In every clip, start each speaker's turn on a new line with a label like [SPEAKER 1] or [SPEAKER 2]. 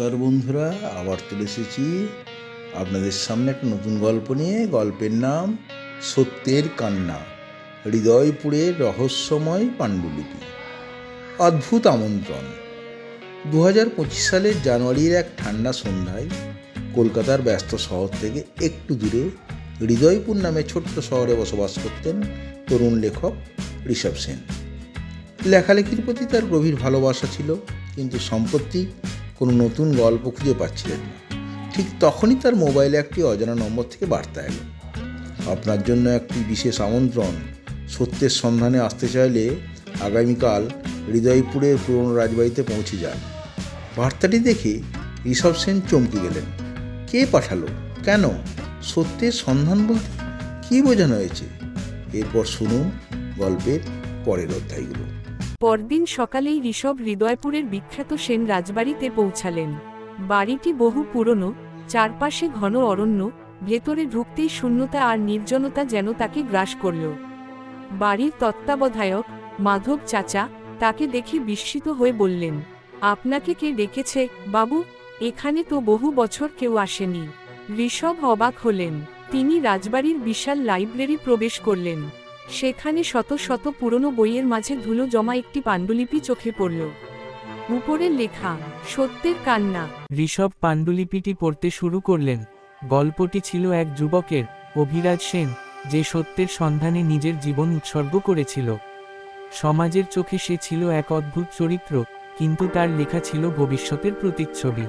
[SPEAKER 1] নমস্কার বন্ধুরা, আবার চলে এসেছি আপনাদের সামনে একটা নতুন গল্প নিয়ে। গল্পের নাম সত্যের কান্না হৃদয়পুরের রহস্যময় পাণ্ডুলিপি। অদ্ভুত আমন্ত্রণ। দু হাজার পঁচিশ সালের জানুয়ারির এক ঠান্ডা সন্ধ্যায় কলকাতার ব্যস্ত শহর থেকে একটু দূরে হৃদয়পুর নামে ছোট্ট শহরে বসবাস করতেন তরুণ লেখক ঋষভ সেন। লেখালেখির প্রতি তার গভীর ভালোবাসা ছিল, কিন্তু সম্প্রতি কোনো নতুন গল্প খুঁজে পাচ্ছিলেন না। ঠিক তখনই তার মোবাইলে একটি অজানা নম্বর থেকে বার্তা এলো। আপনার জন্য একটি বিশেষ আমন্ত্রণ। সত্যের সন্ধানে আসতে চাইলে আগামীকাল হৃদয়পুরের পুরনো রাজবাড়িতে পৌঁছে যান। বার্তাটি দেখে ঋষভ সেন চমকে গেলেন। কে পাঠালো? কেন? সত্যের সন্ধান বলতে কী বোঝানো হয়েছে? এরপর শুনুন গল্পের পরের অধ্যায়গুলো।
[SPEAKER 2] পরদিন সকালেই ঋষভ হৃদয়পুরের বিখ্যাত সেন রাজবাড়িতে পৌঁছালেন। বাড়িটি বহু পুরনো, চারপাশে ঘন অরণ্য, ভেতরে ঢুকতেই শূন্যতা আর নির্জনতা যেন তাকে গ্রাস করল। বাড়ির তত্ত্বাবধায়ক, মাধব চাচা, তাকে দেখে বিস্মিত হয়ে বললেন, আপনাকে কে ডেকেছে, বাবু? এখানে তো বহু বছর কেউ আসেনি। ঋষভ অবাক হলেন, তিনি রাজবাড়ির বিশাল লাইব্রেরি প্রবেশ করলেন। সেখানে শত শত পুরনো বইয়ের মাঝে ধুলো জমা একটি পাণ্ডুলিপি চোখে পড়ল। উপরে লেখা, সত্যের কান্না।
[SPEAKER 3] ঋষভ পাণ্ডুলিপিটি পড়তে শুরু করলেন। গল্পটি ছিল এক যুবকের, অভিরাজ সেন, যে সত্যের সন্ধানে নিজের জীবন উৎসর্গ করেছিল। সমাজের চোখে সে ছিল এক অদ্ভুত চরিত্র, কিন্তু তার লেখা ছিল ভবিষ্যতের প্রতিচ্ছবি।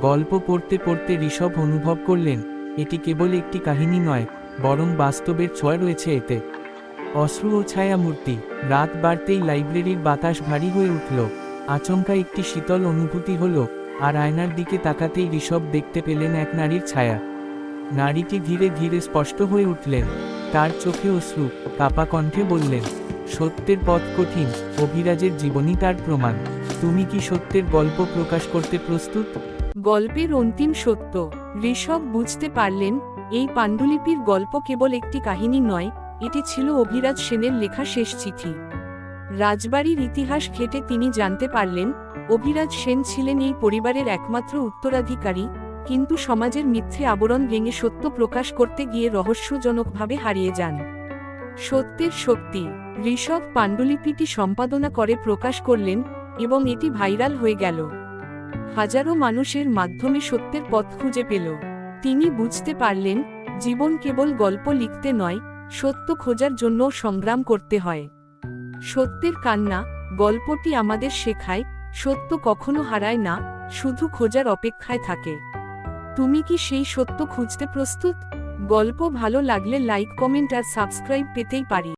[SPEAKER 3] গল্প পড়তে পড়তে ঋষভ অনুভব করলেন, এটি কেবল একটি কাহিনী নয়, বরং বাস্তবের ছয় রয়েছে এতে। অশ্রু ও ছায়ামূর্তি। রাত বাড়তেই লাইব্রেরির বাতাস ভারী হয়ে উঠল। আচমকা একটি শীতল অনুভূতি হল, আর আয়নার দিকে তাকাতেই ঋষভ দেখতে পেলেন এক নারীর ছায়া। নারীটি ধীরে ধীরে স্পষ্ট হয়ে উঠলেন। তার চোখে অশ্রু, কাপা কণ্ঠে বললেন, সত্যের পথ কঠিন, অভিরাজের জীবনই তার প্রমাণ। তুমি কি সত্যের গল্প প্রকাশ করতে প্রস্তুত?
[SPEAKER 2] গল্পের অন্তিম সত্য। ঋষভ বুঝতে পারলেন, এই পাণ্ডুলিপির গল্প কেবল একটি কাহিনী নয় এটি ছিল অভিরাজ সেনের লেখা শেষ চিঠি। রাজবাড়ির ইতিহাস ঘেটে তিনি জানতে পারলেন, অভিরাজ সেন ছিলেন এই পরিবারের একমাত্র উত্তরাধিকারী, কিন্তু সমাজের মিথ্যে আবরণ ভেঙে সত্য প্রকাশ করতে গিয়ে রহস্যজনকভাবে হারিয়ে যান। সত্যের শক্তি, ঋষভ পাণ্ডুলিপিটি সম্পাদনা করে প্রকাশ করলেন, এবং এটি ভাইরাল হয়ে গেল। হাজারো মানুষের মাধ্যমে সত্যের পথ খুঁজে পেল। তিনি বুঝতে পারলেন, জীবন কেবল গল্প লিখতে নয় সত্য খোঁজার জন্য সংগ্রাম করতে হয়। সত্যের কান্না, গল্পটি আমাদের শেখায়, সত্য কখনো হারায় না, শুধু খোঁজার অপেক্ষায় থাকে। তুমি কি সেই সত্য খুঁজতে প্রস্তুত? গল্প ভালো লাগলে লাইক, কমেন্ট আর সাবস্ক্রাইব পেতেই পারি।